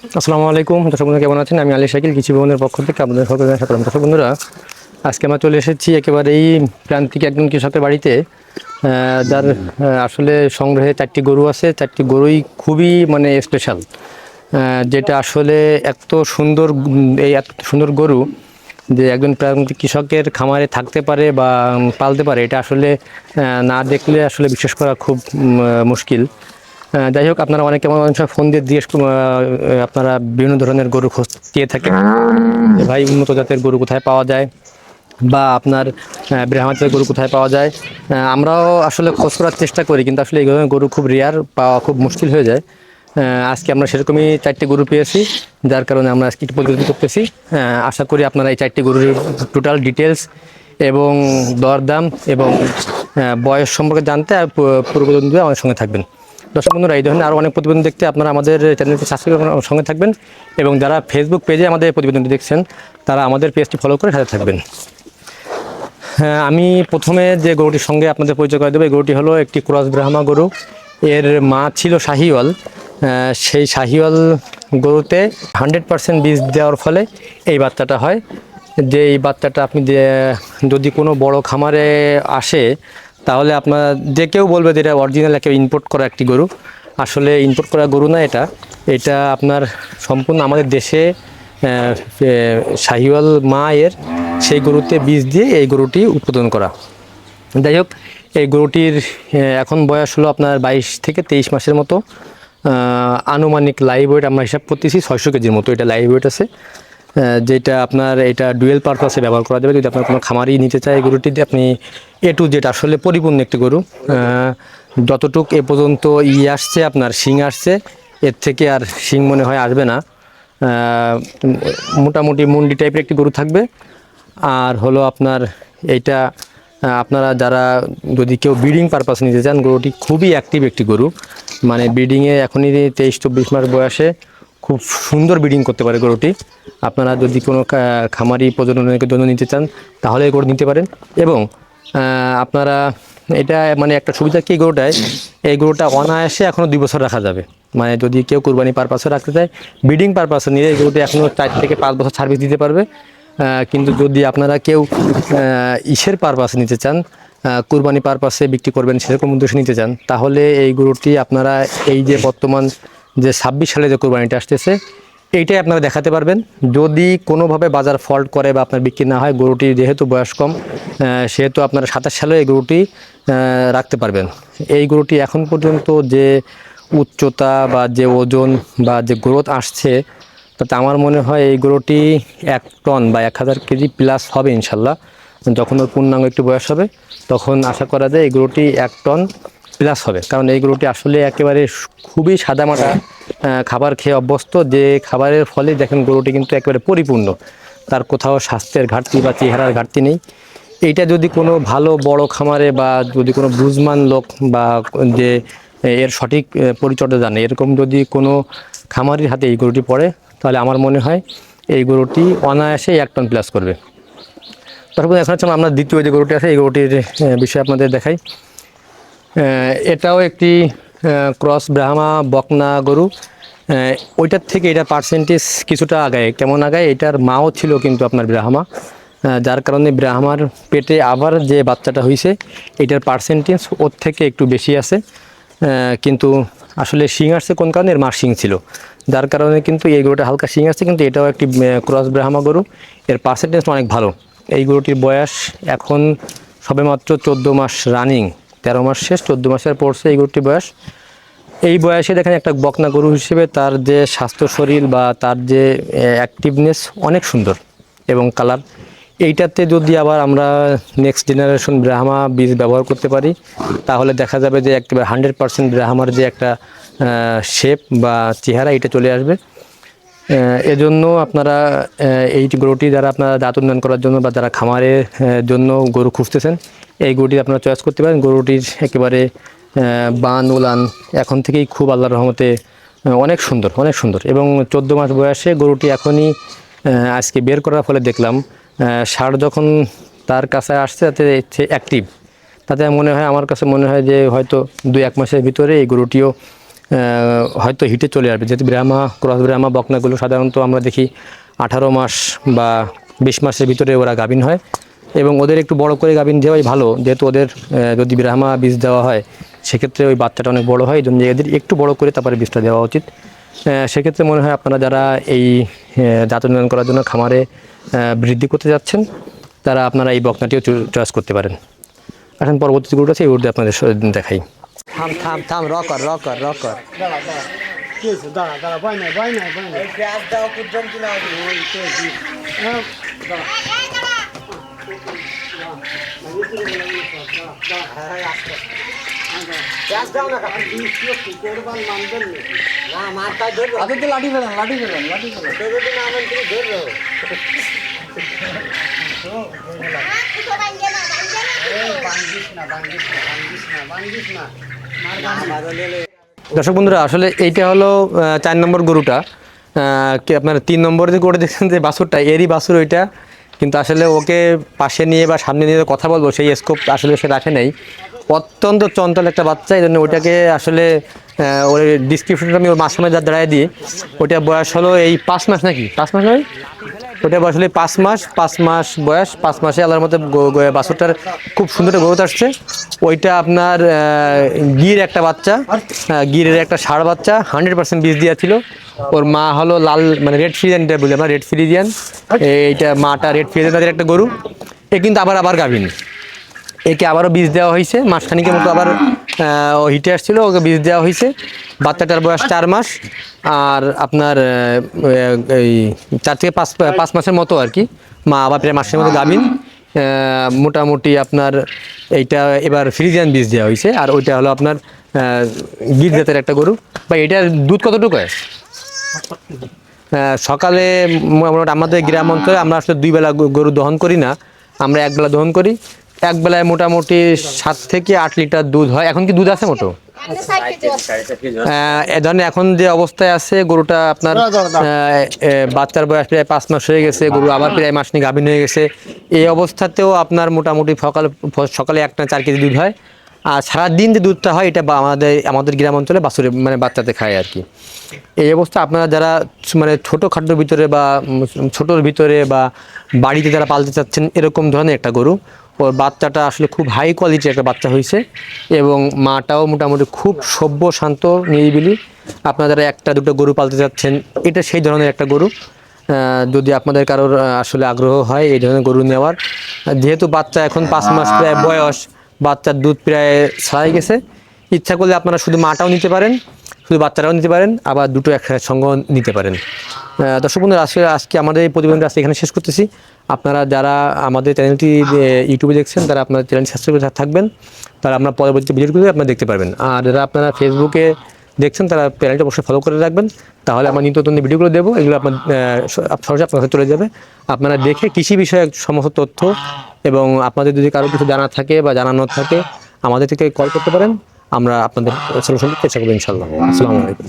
আসসালামু আলাইকুম। দর্শক বন্ধুরা, কেমন আছেন? আমি আলী শাকিল, কৃষি ভবনের পক্ষ থেকে আপনাদের সকলকে সালাম দর্শক বন্ধুরা, আজকে আমরা চলে এসেছি একেবারে একেবারেই প্রান্তিক একজন কৃষকের বাড়িতে যার আসলে সংগ্রহে চারটি গরু আছে। চারটি গরুই খুবই মানে স্পেশাল যেটা আসলে এত সুন্দর, এই এত সুন্দর গরু যে একজন প্রান্তিক কৃষকের খামারে থাকতে পারে বা পালতে পারে, এটা আসলে না দেখলে আসলে বিশ্বাস করা খুব মুশকিল। যাই হোক, আপনারা অনেকে অনেক সময় ফোন দিয়ে জিজ্ঞেস আপনারা বিভিন্ন ধরনের গরু খোঁজ দিয়ে থাকেন। ভাই, উন্নত জাতের গরু কোথায় পাওয়া যায়? বা আপনার ব্রাহ্মা জাতের গরু কোথায় পাওয়া যায়? আমরাও আসলে খোঁজ করার চেষ্টা করি, কিন্তু আসলে এই ধরনের গরু খুব রেয়ার পাওয়া খুব মুশকিল হয়ে যায়। আজকে আমরা সেরকমই চারটি গরু পেয়েছি, যার কারণে আমরা আজকে একটু প্রতিবেদন করতেছি। আশা করি আপনারা এই চারটি গরুর টোটাল ডিটেলস এবং দরদাম এবং বয়স সম্পর্কে জানতে আর পু- পুরো দিয়ে আমাদের সঙ্গে থাকবেন। দর্শক বন্ধুরা, এই ধরনের আরও অনেক প্রতিবেদন দেখতে আপনারা আমাদের চ্যানেলটি সাবস্ক্রাইব সঙ্গে থাকবেন এবং যারা ফেসবুক পেজে আমাদের প্রতিবেদনটি দেখছেন, তারা আমাদের পেজটি ফলো করে সাথে থাকবেন। হ্যাঁ আমি প্রথমে যে গরুটির সঙ্গে আপনাদের পরিচয় করে দেবো, এই গরুটি হলো একটি ক্রস ব্রাহ্মা গরু। এর মা ছিল শাহিওয়াল। সেই শাহিওয়াল গরুতে হান্ড্রেড পার্সেন্ট বীজ দেওয়ার ফলে এই বাচ্চাটা হয়। যে এই বাচ্চাটা আপনি যদি কোনো বড় খামারে আসে তাহলে আপনার, যে কেউ বলবে যে এটা অরিজিনাল একেবারে ইম্পোর্ট করা একটি গরু, আসলে ইম্পোর্ট করা গরু না এটা। এটা আপনার সম্পূর্ণ আমাদের দেশে শাহিওয়াল মা এর সেই গরুতে বীজ দিয়ে এই গরুটি উৎপাদন করা। যাই হোক, এই গরুটির এখন বয়স হলো আপনার বাইশ থেকে তেইশ মাসের মতো। আনুমানিক লাইভ ওয়েট আমরা হিসাব করতেছি ছয়শো কেজির মতো, এটা লাইভ ওয়েট আছে। যেটা আপনার এটা ডুয়েল পারপাসে ব্যবহার করা যাবে। যদি আপনার কোনো খামারই নিতে চায় এই গরুটি দিয়ে আপনি এ টু জেড আসলে পরিপূর্ণ একটি গরু। যতটুক এ পর্যন্ত ই আসছে, আপনার শিং আসছে, এর থেকে আর শিং মনে হয় আসবে না। মোটামুটি মুন্ডি টাইপের একটি গরু থাকবে। আর হলো আপনার এইটা আপনারা যারা যদি কেউ ব্রিডিং পারপাস নিতে চান, গরুটি খুবই অ্যাক্টিভ একটি গরু। মানে ব্রিডিংয়ে এখনই তেইশ চব্বিশ মাস বয়সে খুব সুন্দর ব্রিডিং করতে পারে গরুটি। আপনারা যদি কোনো খামারি প্রজননের জন্য নিতে চান, তাহলে এই গরু নিতে পারেন। এবং আপনারা, এটা মানে একটা সুবিধা কি গরুটায়? এই গরুটা অনায়াসে এখনও দুই বছর রাখা যাবে। মানে যদি কেউ কুরবানি পারপাসে রাখতে চায় ব্রিডিং পারপাসে নিয়ে এই গরুটি এখনও চার থেকে পাঁচ বছর সার্ভিস দিতে পারবে। কিন্তু যদি আপনারা কেউ ইসের পারপাসে নিতে চান কুরবানি পারপাসে বিক্রি করবেন, সেরকম উদ্দেশ্যে নিতে চান, তাহলে এই গরুটি আপনারা এই যে বর্তমান যে ছাব্বিশ সালে যে কোরবানিটা আসতেছে, এইটাই আপনারা দেখাতে পারবেন। যদি কোনোভাবে বাজার ফল্ট করে বা আপনার বিক্রি না হয়, গরুটি যেহেতু বয়স কম সেহেতু আপনারা সাতাশ সালে এই গরুটি রাখতে পারবেন। এই গরুটি এখন পর্যন্ত যে উচ্চতা বা যে ওজন বা যে গ্রোথ আসছে, তাতে আমার মনে হয় এই গরুটি এক টন বা এক হাজার কেজি প্লাস হবে ইনশাল্লাহ। যখন ওর পূর্ণাঙ্গ একটু বয়স হবে, তখন আশা করা যায় এই গরুটি এক টন প্লাস হবে। কারণ এই গরুটি আসলে একেবারে খুবই সাদামাটা খাবার খেয়ে অভ্যস্ত। যে খাবারের ফলে দেখেন গরুটি কিন্তু একেবারে পরিপূর্ণ। তার কোথাও স্বাস্থ্যের ঘাটতি বা চেহারার ঘাটতি নেই। এইটা যদি কোনো ভালো বড় খামারে বা যদি কোনো বুঝমান লোক বা যে এর সঠিক পরিচর্যা জানে, এরকম যদি কোনো খামারির হাতে এই গরুটি পড়ে, তাহলে আমার মনে হয় এই গরুটি অনায়াসে এক টন প্লাস করবে। তারপর এখন হচ্ছে আমরা দ্বিতীয় যে গরুটি আছে, এই গরুটির বিষয়ে আপনাদের দেখাই। এটাও একটি ক্রস ব্রাহ্মা, বকনা গরু। ওইটার থেকে এটা পার্সেন্টেজ কিছুটা আগায়। কেমন আগায়? এটার মাও ছিল কিন্তু আপনার ব্রাহ্মা। যার কারণে ব্রাহ্মার পেটে আবার যে বাচ্চাটা হয়েছে এটার পার্সেন্টেজ ওর থেকে একটু বেশি আছে। কিন্তু আসলে শিং আসছে কোন কারণে? এর মার শিং ছিল। যার কারণে কিন্তু এই গরুটা হালকা শিং আসছে, কিন্তু এটাও একটি ক্রস ব্রাহ্মা গরু। এর পার্সেন্টেজ অনেক ভালো। এই গরুটির বয়স এখন সবেমাত্র চোদ্দ মাস রানিং তেরো মাস শেষ, চোদ্দ মাসের পড়ছে এই গরুটির বয়স। এই বয়সে দেখেন একটা বকনা গরু হিসেবে তার যে স্বাস্থ্য শরীর বা তার যে অ্যাক্টিভনেস অনেক সুন্দর এবং কালার এইটাতে যদি আবার আমরা নেক্সট জেনারেশন ব্রাহ্মা বীজ ব্যবহার করতে পারি, তাহলে দেখা যাবে যে একেবারে হান্ড্রেড পার্সেন্ট ব্রাহ্মার যে একটা শেপ বা চেহারা এটা চলে আসবে। এজন্য আপনারা এই গরুটি যারা আপনারা দাঁত উন্নয়ন করার জন্য বা যারা খামারের জন্য গরু খুঁজতেছেন এই গরুটি আপনারা চয়েস করতে পারেন। গরুটির একেবারে বান, উলান এখন থেকেই খুব আল্লাহর রহমতে অনেক সুন্দর অনেক সুন্দর। এবং চোদ্দ মাস বয়সে গরুটি এখনই আজকে বের করার ফলে দেখলাম ষাঁড় যখন তার কাছে আসছে, তাতে সে অ্যাক্টিভ তাতে মনে হয়, আমার কাছে মনে হয় যে হয়তো দু এক মাসের ভিতরে এই গরুটিও হয়তো হিটে চলে আসবে। যেহেতু ব্রাহ্মা, ক্রস ব্রাহ্মা, বকনাগুলো সাধারণত আমরা দেখি আঠারো মাস বা বিশ মাসের ভিতরে ওরা গাভিন হয়। এবং ওদের একটু বড় করে গাভিন দেওয়াই ভালো। যেহেতু ওদের যদি ব্রাহ্মা বীজ দেওয়া হয় সেক্ষেত্রে ওই বাচ্চাটা অনেক বড় হয় এই জন্য এদের একটু বড় করে তারপরে বীজটা দেওয়া উচিত। সেক্ষেত্রে মনে হয় আপনারা যারা এই জাত উন্নয়ন করার জন্য খামারে বৃদ্ধি করতে যাচ্ছেন তারা আপনারা এই বকনাটিও চয়েস করতে পারেন। এখন পরবর্তী আছে এই গ্রুপে আপনাদের দেখাই। থাম থাম থাম দাঁড়া। না দর্শক বন্ধুরা, আসলে এইটা হলো চার নম্বর গরুটা। আপনার তিন নম্বরে যে গরু দেখছেন, যে বাছুরটা, এরই বাছুর ওইটা। কিন্তু আসলে ওকে পাশে নিয়ে বা সামনে নিয়ে কথা বলব, সেই স্কোপ আসলে সে রাখে নেই। অত্যন্ত চঞ্চল একটা বাচ্চা, এই জন্য ওইটাকে আসলে ওই ডিসক্রিপশনটা আমি ওর মাস যা দাঁড়ায় দিই ওইটা বয়স হলো এই পাঁচ মাস নাকি? পাঁচ মাস নয়? ওটা হলে পাঁচ মাস পাঁচ মাস বয়স, পাঁচ মাসে আল্লাহর মতো বাছুরটার খুব সুন্দর গ্রোথ আসছে। ওইটা আপনার গির একটা বাচ্চা গিরের একটা ষাঁড় বাচ্চা হান্ড্রেড পার্সেন্ট বীজ দেওয়া ছিল। ওর মা হলো লাল মানে রেড বলি আমরা রেড ফ্রিজিয়ান এইটা মাটা রেড ফ্রিজিয়ান তাদের একটা গরু। এ কিন্তু আবার আবার গাভিন। একে আবারও বীজ দেওয়া হয়েছে। মাসখানিকের মতো আবার ও হিটে আসছিল, ওকে বীজ দেওয়া হয়েছে। বাচ্চাটার বয়স চার মাস, আর আপনার এই চার থেকে পাঁচ পাঁচ মাসের মতো আর কি। মা আবার প্রায় মাসের মতো গাভিন মোটামুটি আপনার এইটা এবার ফ্রিজিয়ান বীজ দেওয়া হয়েছে, আর ওইটা হলো আপনার গির জাতের একটা গরু। বা এটার দুধ কতটুকু হয়? সকালে মোটামুটি আমাদের গ্রাম অঞ্চলে আমরা আসলে দুই বেলা গরু দহন করি না। আমরা এক বেলা দহন করি। এক বেলায় মোটামুটি সাত থেকে আট লিটার দুধ হয়। এখন কি দুধ আছে মোটো আহ, ধরনের এখন যে অবস্থায় আছে গরুটা আপনার বাচ্চার বয়স প্রায় পাঁচ মাস হয়ে গেছে গরু আবার প্রায় মাস নিয়ে গাভিন হয়ে গেছে। এই অবস্থাতেও আপনার মোটামুটি সকাল সকালে একটা চার কেজি দুধ হয়। আর সারাদিন যে দুধটা হয় এটা বা- আমাদের আমাদের গ্রাম অঞ্চলে বাছুরে মানে বাচ্চাতে খায় আর কি। এই অবস্থা আপনারা যারা মানে ছোটো খাটোর ভিতরে বা ছোটোর ভিতরে বা বাড়িতে যারা পালতে চাচ্ছেন এরকম ধরনের একটা গরু। ওর বাচ্চাটা আসলে খুব হাই কোয়ালিটির একটা বাচ্চা হয়েছে এবং মাটাও মোটামুটি খুব সভ্য, শান্ত, নিরিবিলি। আপনারা একটা, দুটো গরু পালতে চাচ্ছেন এটা সেই ধরনের একটা গরু। যদি আপনাদের কারোর আসলে আগ্রহ হয় এই ধরনের গরু নেওয়ার যেহেতু বাচ্চা এখন পাঁচ মাস প্রায় বয়স, বাচ্চার দুধ প্রায় ছাড়াই গেছে, ইচ্ছা করলে আপনারা শুধু মাটাও নিতে পারেন, শুধু বাচ্চারাও নিতে পারেন, আবার দুটো একসাথে সঙ্গ নিতে পারেন। দর্শক বন্ধুরা আজকে আজকে আমাদের এই প্রতিবেদনটা আজকে এখানে শেষ করতেছি। আপনারা যারা আমাদের চ্যানেলটি ইউটিউবে দেখছেন তারা আপনার চ্যানেল সাবস্ক্রাইব করে থাকবেন। তারা আপনার পরবর্তী ভিডিওগুলো আপনারা দেখতে পারবেন। আর যারা আপনারা ফেসবুকে দেখছেন তারা চ্যানেলটা অবশ্যই ফলো করে রাখবেন। তাহলে আমার নিত্য নতুন ভিডিওগুলো দেবো এগুলো আপনার আহ, স- সহজে আপনার কাছে চলে যাবে। আপনারা দেখে কৃষি বিষয়ক সমস্ত তথ্য এবং আপনাদের যদি কারও কিছু জানা থাকে বা জানানোর থাকে আমাদের থেকে কল করতে পারেন। আমরা আপনাদের সলিউশন চেষ্টা করব ইনশাল্লাহ আসসালামু আলাইকুম।